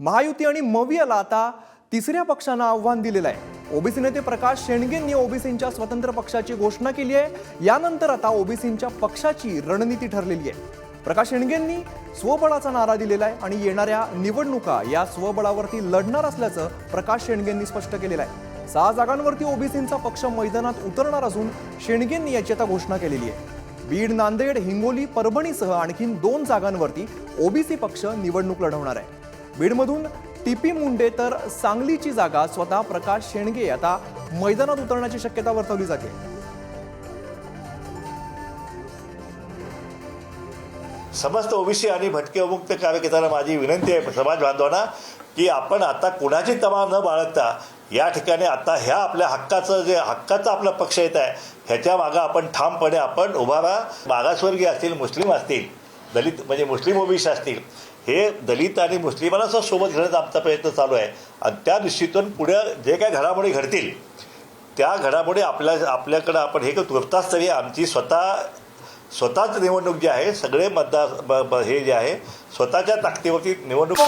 महायुती आणि मवियाला आता तिसऱ्या पक्षानं आव्हान दिलेलं आहे. ओबीसी नेते प्रकाश शेणगेंनी ओबीसींच्या स्वतंत्र पक्षाची घोषणा केली आहे. यानंतर आता ओबीसींच्या पक्षाची रणनीती ठरलेली आहे. प्रकाश शेणगेंनी स्वबळाचा नारा दिलेला आहे आणि येणाऱ्या निवडणुका या स्वबळावरती लढणार असल्याचं प्रकाश शेणगेंनी स्पष्ट केलेलं आहे. सहा जागांवरती ओबीसींचा पक्ष मैदानात उतरणार असून शेणगेंनी याची आता घोषणा केलेली आहे. बीड नांदेड हिंगोली परभणीसह आणखीन दोन जागांवरती ओबीसी पक्ष निवडणूक लढवणार आहे. बीडमधून टीपी मुंडे तर सांगलीची जागा स्वतः प्रकाश शेंडगे आता मैदानात उतरण्याची शक्यता वर्तवली जाते. समस्त ओबीसी आणि भटके मुक्त कार्यकर्त्यांना माझी विनंती आहे समाज बांधवांना की आपण आता कुणाची तमा न बाळगता या ठिकाणी आता ह्या आपल्या हक्काचं जे हक्काचा आपला पक्ष येत आहे ह्याच्या मागं आपण ठामपणे आपण उभा राहा. मागासवर्गीय असतील मुस्लिम असतील दलित म्हणजे मुस्लिम ओबीसी असतील हे दलित आणि मुस्लिमांना सोबत घेण्याचा आमचा प्रयत्न चालू आहे. आणि त्या दृष्टीतून पुढे जे काय घडामोडी घडतील त्या घडामोडी आपल्या आपल्याकडं आपण हे तुर्तास तरी आमची स्वतः स्वतःच निवडणूक जी आहे सगळे मतदार ब- ब- हे जे आहे स्वतःच्या ताकदीवरती निवडणूक